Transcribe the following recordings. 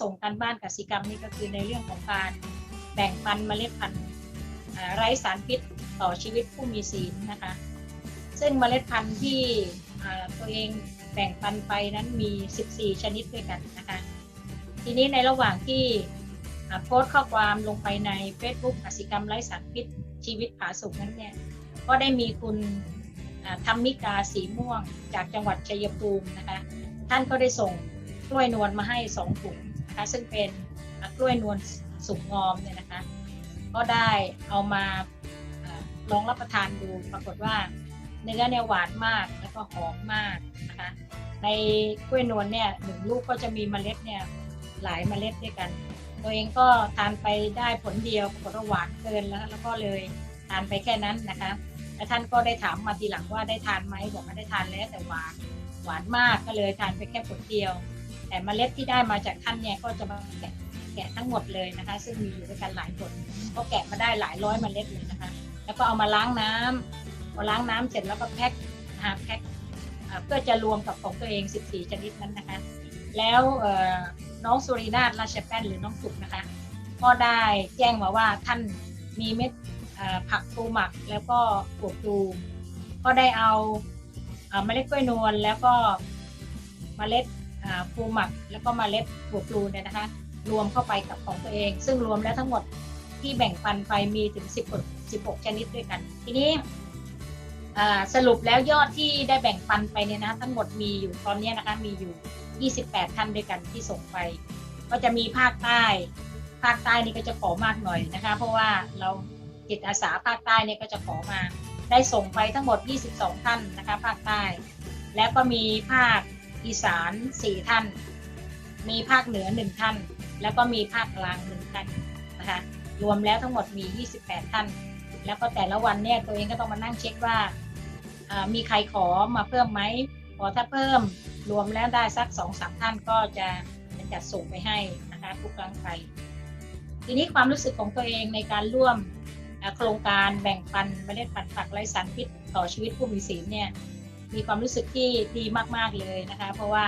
ส่งกันบ้านกสิกรรมนี่ก็คือในเรื่องของการแบ่งปันเมล็ดพันธุ์ไร้สารพิษต่อชีวิตผู้มีศีลนะคะ ซึ่งเมล็ดพันธุ์ที่ตัวเองแบ่งปันไปนั้นมี 14 ชนิดด้วยกันนะคะ ทีนี้ในระหว่างที่โพสต์ข้อความลงไปใน Facebook กสิกรรมไร้สารพิษชีวิตผาสุกนั้นเนี่ย ก็ได้มีคุณธรรมิกาสีม่วงจากจังหวัดชัยภูมินะคะ ท่านก็ได้ส่งกล้วยนวลมาให้สองถุง นะคะซึ่งเป็นกล้วยนวลสุกงอมเนี่ยนะคะ ก็ได้เอามาอ่าลองรับประทานดูปรากฏว่าเนื้อเนี่ยหวานมากแล้วก็หอมมากนะคะในกล้วยนวลเนี่ยหนึ่งลูกก็จะมีเมล็ดเนี่ยหลายเมล็ดด้วยกัน ตัวเองก็ทานไปได้ผลเดียวปรากฏว่าหวานเกินแล้ว แล้วก็เลยทานไปแค่นั้นนะคะแล้วท่านก็ได้ถามมาทีหลังว่าได้ทานไหมบอกว่าได้ทานแล้วแต่หวานหวานมากก็เลยทานไปแค่ผลเดียว แต่เมล็ดที่ได้มาจากท่านเนี่ยก็จะมาแกะแกะทั้งหมดเลยนะคะ ซึ่งมีอยู่ด้วยกันหลายผลก็แกะมาได้หลายร้อยเมล็ดเลยนะคะ แล้วก็เอามาล้างน้ำพอล้างน้ำเสร็จแล้วก็แพ็คนะแพ็คเพื่อจะรวมกับของตัวเอง 14 ชนิดนั้นนะคะ แล้วน้องสุรินาถราชแป้นหรือน้องสุกนะคะ ก็ได้แจ้งมาว่าท่านมีเม็ดผักปูหมักแล้วก็ถั่วพลูก็ได้เอาเมล็ดกล้วยนวลแล้วก็เมล็ด ปูหมักแล้วก็มาเล็ดถั่วพลูเนี่ยนะคะ รวมเข้าไปกับของตัวเอง ซึ่งรวมแล้วทั้งหมดที่แบ่งปันไปมีถึง10 16 ชนิดด้วยกัน ทีนี้สรุปแล้วยอดที่ได้แบ่งปันไปเนี่ยนะ ทั้งหมดมีอยู่ตอนนี้นะคะมีอยู่ 28 ท่านด้วยกันที่ส่งไป ก็จะมีภาคใต้ ภาคใต้นี่ก็จะขอมากหน่อยนะคะ เพราะว่าเราจิตอาสาภาคใต้เนี่ยก็จะขอมา ได้ส่งไปทั้งหมด 22 ท่านนะคะ ภาคใต้ แล้วก็มีภาค อีสาน4ท่าน มีภาคเหนือ1ท่าน แล้วก็มีภาคกลาง1ท่านนะคะรวมแล้วทั้งหมดมี 28 ท่าน แล้วก็แต่ละวันเนี่ยตัวเองก็ต้องมานั่งเช็คว่า มีใครขอมาเพิ่มไหมพอถ้าเพิ่มรวมแล้วได้สักสองสามท่านก็จะจะจัดส่งไปให้นะคะทุกครั้งไป ทีนี้ความรู้สึกของตัวเองในการร่วมโครงการแบ่งปันเมล็ดพันธุ์ผักไร้สารพิษต่อชีวิตผู้มีศีลเนี่ย มีความรู้สึกที่ดีมากๆเลยนะคะ เพราะว่า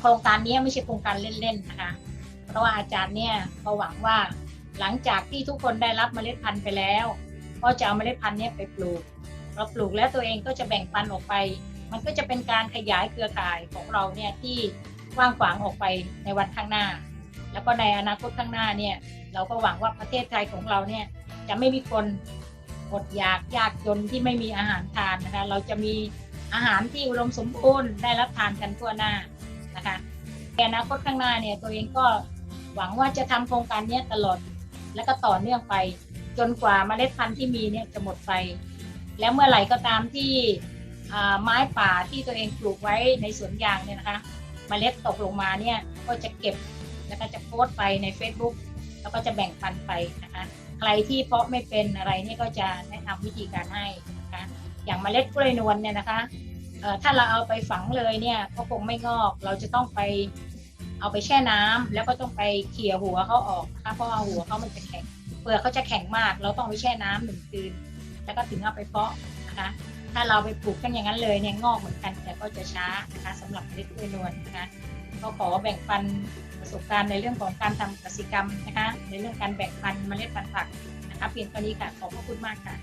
โครงการนี้ไม่ใช่โครงการเล่นๆนะคะ เพราะว่าอาจารย์เนี่ยก็หวังว่าหลังจากที่ทุกคนได้รับเมล็ดพันธุ์ไปแล้ว ก็จะเอาเมล็ดพันธุ์เนี้ไปปลูกพอปลูกแล้วตัวเองก็จะแบ่งปันออกไป มันก็จะเป็นการขยายเครือข่ายของเราเนี่ยที่กว้างขวางออกไปในวันข้างหน้า แล้วก็ในอนาคตข้างหน้าเนี่ยเราก็หวังว่าประเทศไทยของเราเนี่ยจะไม่มีคน อดอยากยากจนที่ไม่มีอาหารทานนะคะ เราจะมีอาหารที่อุดมสมบูรณ์ได้รับทานกันทั่วหน้านะคะในอนาคตข้างหน้าเนี่ยตัวเองก็หวังว่าจะทำโครงการนี้ตลอดและก็ต่อเนื่องไป จนกว่าเมล็ดพันธุ์ที่มีเนี่ยจะหมดไป แล้วเมื่อไหร่ก็ตามที่ไม้ป่าที่ตัวเองปลูกไว้ในสวนยางเนี่ยนะคะเมล็ดตกลงมาเนี่ยก็จะเก็บแล้วก็จะโพสต์ไปใน Facebook แล้วก็จะแบ่งปันไปนะคะ ใครที่เพาะไม่เป็นอะไรนี่ก็จะแนะนำวิธีการให้นะคะอย่างเมล็ดกล้วยนวลเนี่ยนะคะถ้าเราเอาไปฝังเลยเนี่ยก็คงไม่งอก เราจะต้องไปเอาไปแช่น้ำแล้วก็ต้องไปเขี่ยหัวเขาออกนะคะเพราะว่าหัวเขามันจะแข็งเปลือกเขาจะแข็งมาก เราต้องไปแช่น้ำหนึ่งคืน แล้วก็ถึงเอาไปเพาะนะคะ ถ้าเราไปปลูกกันอย่างนั้นเลยเนี่ยงอกเหมือนกันแต่ก็จะช้านะคะสำหรับเมล็ดกล้วยนวลนะคะก็ขอแบ่งปันประสบการณ์ในเรื่องของการทำกสิกรรมนะคะ ในเรื่องการแบ่งปันเมล็ดพันธุ์ผักนะคะเพียงเท่านี้ค่ะขอบพระคุณมากค่ะ